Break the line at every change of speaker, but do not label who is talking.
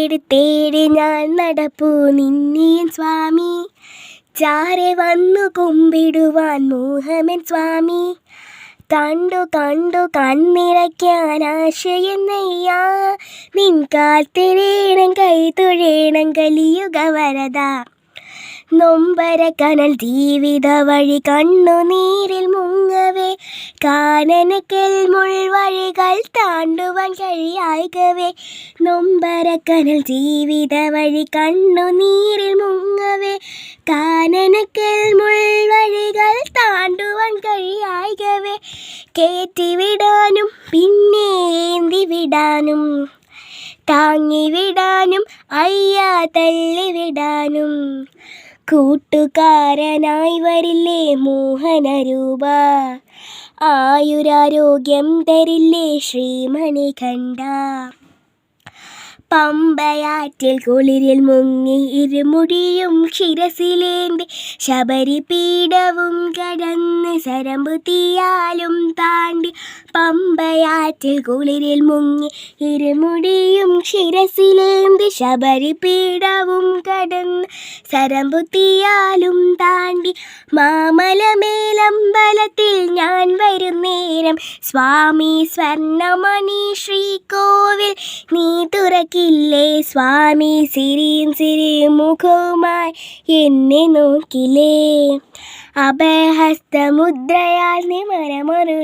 തേടി തേടി ഞാൻ നടപ്പു നിന്നീൻ സ്വാമി. ചാരെ വന്നു കുമ്പിടുവാൻ മോഹമൻ സ്വാമി. കണ്ടു കണ്ടു കണ്ണിറയ്ക്കാൻ ആശയെന്നയ്യാ നിൻ കാത്തിരേണം കൈ തുഴേണം കലിയുക വരത നൊമ്പര കനൽ ജീവിത വഴി കണ്ണുനീരിൽ മുങ്ങവേ. കാനനക്കൽ മുൾവഴികൾ താണ്ടുവാൻ കഴിയായികവേ. നൊമ്പര കനൽ ജീവിത വഴി കണ്ണുനീരിൽ മുങ്ങവേ. കാനനക്കൽ മുൾവഴികൾ താണ്ടുവാൻ കഴിയായികവേ. കേറ്റിവിടാനും പിന്നെ ഏന്തി വിടാനും അയ്യാ തള്ളിവിടാനും. കൂട്ടുകാരനായി വരില്ലേ മോഹനരൂപ? ആയുരാരോഗ്യം തരില്ലേ ശ്രീമണി കണ്ട പമ്പയാറ്റിൽ കുളിരിൽ മുങ്ങി ഇരുമുടിയും ശിരസിലേന്തി ശബരിപീഠവും കടന്ന് സരമ്പു താണ്ടി പമ്പയാറ്റിൽ കുളിരിൽ മുങ്ങി ഇരുമുടിയും ശിരസിലേന്തി ശബരിപീഠവും കടന്ന് സരമ്പു താണ്ടി മാമലമേലമ്പലത്തിൽ ഞാൻ വരുന്നേരം സ്വാമി സ്വർണമണി ശ്രീകോവിൽ നീ തുറക്കില്ലേ? സ്വാമി സിരിയും സിരിയും മുഖവുമായി എന്നെ നോക്കില്ലേ അഭയഹസ്തമുദ്രയാൽ നിമരമരുളില്ലേ